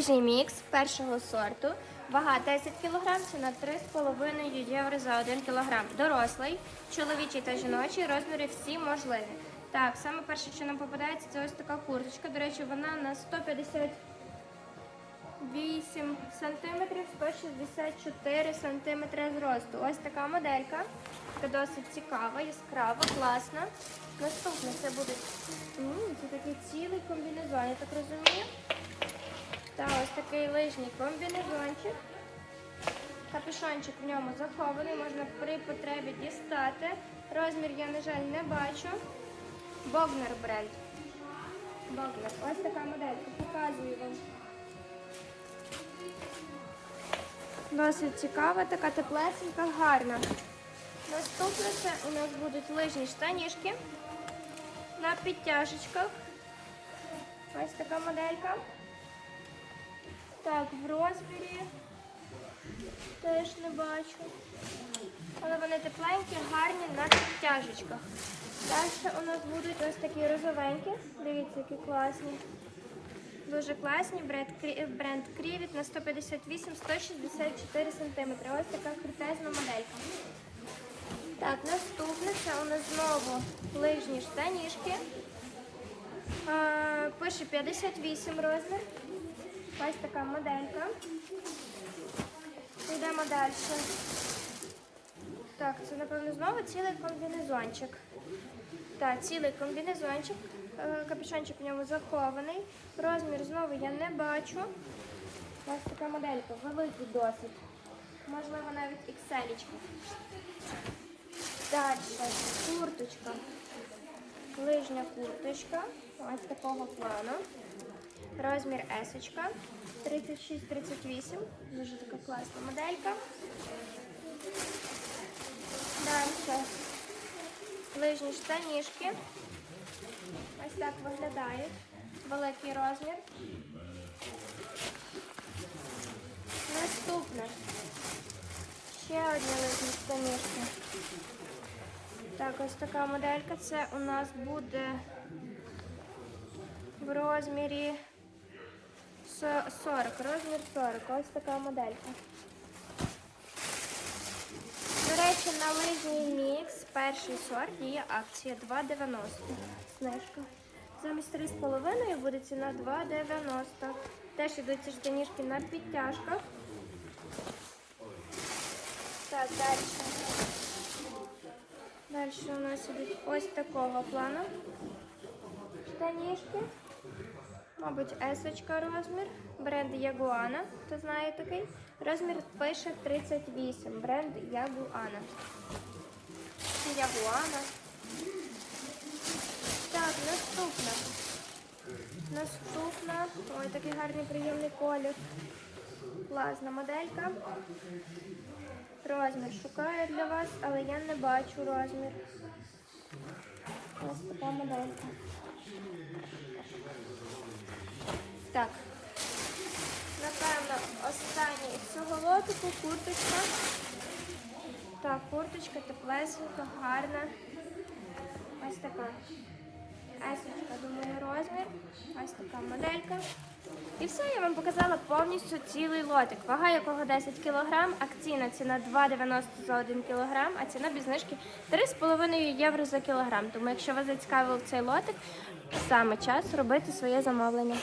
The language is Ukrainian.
Лижний мікс першого сорту. Вага 10 кг, ціна 3,5 євро за 1 кг. Дорослий, чоловічий та жіночий, розміри всі можливі. Так, саме перше, що нам попадається, це ось така курточка. До речі, вона на 158 см, 164 см зросту. Ось така моделька. Така досить цікава, яскрава, класна. Наступне це буде це такий цілий комбінезон, я так розумію. Та ось такий лижній комбінезончик. Капюшончик в ньому захований, можна при потребі дістати. Розмір я, на жаль, не бачу. Богнер бренд. Богнер. Ось така моделька. Показую вам. Досить цікава, така теплесенька, гарна. Наступне це у нас будуть лижні штанішки на підтяжечках. Ось така моделька. Так, в розмірі теж не бачу. Але вони тепленькі, гарні на підтяжечках. Далі у нас будуть ось такі розовенькі. Дивіться, які класні. Дуже класні. Бренд, Крівіт на 158-164 см. Ось така крутезна моделька. Так, наступне це у нас знову лижні штанішки. Е, Пише 58 розмір. Ось така моделька. Йдемо далі. Так, це, напевно, знову цілий комбінезончик. Так, цілий комбінезончик. Е, Капюшончик в ньому захований. Розмір знову я не бачу. Ось така моделька, великий досить. Можливо, навіть XL. Далі курточка. Лижня курточка. Ось такого плану. Розмір есочка. 36-38. Дуже така класна моделька. Далі лижні штанішки. Ось так виглядають. Великий розмір. Наступне. Ще одні лижні штанішки. Так, ось така моделька. Це у нас буде в розмірі 40. Розмір 40. Ось така моделька. До речі, на лижній мікс перший сорт є акція 2,90. Знижка. Замість 3,5 буде ціна 2,90. Теж йдуть ці штанішки на підтяжках. Так, далі. Далі у нас ідуть ось такого плану. Штанішки. Мабуть, есочка розмір. Бренд Ягуана. Хто знає такий? Розмір пише 38. Бренд Ягуана. Ягуана. Так, наступна. Наступна. Ой, такий гарний приємний колір. Класна моделька. Розмір шукаю для вас, але я не бачу розмір. Ось така моделька. Так. Напевно, останній із цього лотику курточка. Так, курточка теплесенька, гарна. Ось така. Есочка, думаю, розмір. Ось така моделька. І все, я вам показала повністю цілий лотик. Вага якого 10 кг, акційна ціна 2,90 за 1 кг, а ціна без знижки 3,5 євро за кілограм. Тому якщо вас зацікавив цей лотик, саме час робити своє замовлення.